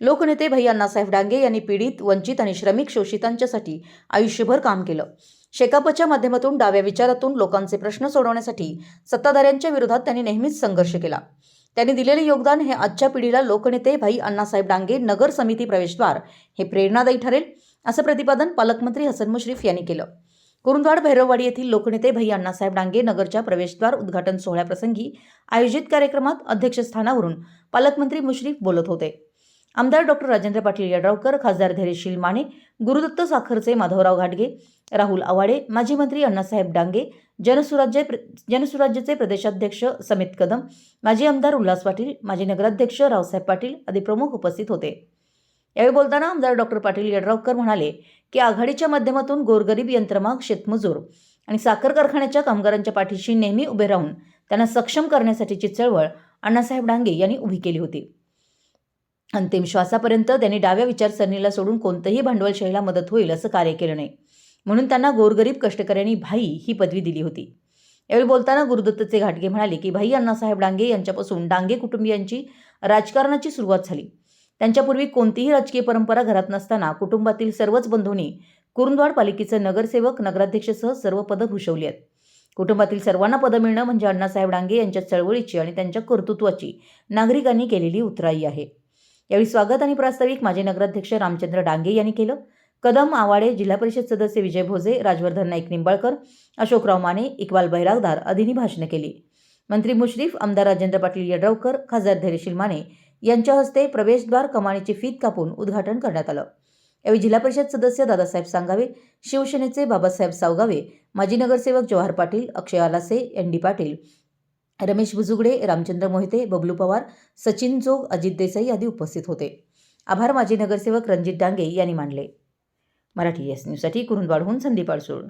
लोकनेते भैया अण्णासाहेब डांगे यांनी पीडित वंचित आणि श्रमिक शोषितांच्यासाठी आयुष्यभर काम केलं. शेकापच्या माध्यमातून डाव्या विचारातून लोकांचे प्रश्न सोडवण्यासाठी सत्ताधाऱ्यांच्या विरोधात त्यांनी नेहमीच संघर्ष केला. त्यांनी दिलेले योगदान हे आजच्या पिढीला लोकनेते भाई अण्णासाहेब डांगे नगर समिती प्रवेशद्वार हे प्रेरणादायी ठरेल असं प्रतिपादन पालकमंत्री हसन मुश्रीफ यांनी केलं. कुरुंदवाड भैरववाडी येथील लोकनेते भाई अण्णासाहेब डांगे नगरच्या प्रवेशद्वार उद्घाटन सोहळ्याप्रसंगी आयोजित कार्यक्रमात अध्यक्षस्थानावरून पालकमंत्री मुश्रीफ बोलत होते. आमदार डॉक्टर राजेंद्र पाटील यड्रावकर खासदार धैर्यशील माने गुरुदत्त साखरचे माधवराव घाटगे राहुल आवाडे माजी मंत्री अण्णासाहेब डांगे जनसुराज्य जनसुराज्यचे प्रदेशाध्यक्ष समित कदम माजी आमदार उल्हास पाटील माजी नगराध्यक्ष रावसाहेब पाटील आदी प्रमुख उपस्थित होते. यावेळी बोलताना आमदार डॉक्टर पाटील यड्रावकर म्हणाले की आघाडीच्या माध्यमातून गोरगरीब यंत्रमाग शेतमजूर आणि साखर कारखान्याच्या कामगारांच्या पाठीशी नेहमी उभे राहून त्यांना सक्षम करण्यासाठीची चळवळ अण्णासाहेब डांगे यांनी उभी केली होती. अंतिम श्वासापर्यंत त्यांनी डाव्या विचारसरणीला सोडून कोणतंही भांडवलशाहीला मदत होईल असं कार्य केलं नाही. म्हणून त्यांना गोरगरीब कष्टकऱ्यांनी भाई ही पदवी दिली होती. यावेळी बोलताना गुरुदत्तचे घाटगे म्हणाले की भाई अण्णासाहेब डांगे यांच्यापासून डांगे कुटुंबियांची राजकारणाची सुरुवात झाली. त्यांच्यापूर्वी कोणतीही राजकीय परंपरा घरात नसताना कुटुंबातील सर्वच बंधूंनी कुरुंदवाड पालिकेचे नगरसेवक नगराध्यक्षसह सर्व पदं भूषवली आहेत. कुटुंबातील सर्वांना पदं मिळणं म्हणजे अण्णासाहेब डांगे यांच्या चळवळीची आणि त्यांच्या कर्तृत्वाची नागरिकांनी केलेली उतराई आहे. यावेळी स्वागत आणि प्रास्ताविक माजी नगराध्यक्ष रामचंद्र डांगे यांनी केलं. कदम आवाडे जिल्हा परिषद सदस्य विजय भोजे राजवर्धन नाईक निंबाळकर अशोकराव माने इक्बाल बैरागदार आदींनी भाषणं केली. मंत्री मुश्रीफ आमदार राजेंद्र पाटील यड्रावकर खासदार धैर्यशील माने यांच्या हस्ते प्रवेशद्वार कमानीची फीत कापून उद्घाटन करण्यात आलं. यावेळी जिल्हा परिषद सदस्य दादासाहेब सांगावे शिवसेनेचे बाबासाहेब सावगावे माजी नगरसेवक जवाहर पाटील अक्षय आलासे एन डी पाटील रमेश बुजुगडे रामचंद्र मोहिते बबलू पवार सचिन जोग अजित देसाई आदी उपस्थित होते. आभार माजी नगरसेवक रणजित डांगे यांनी मानले. मराठी एस न्यूजसाठी कुरुंदवाडहून संदीप अडसूळ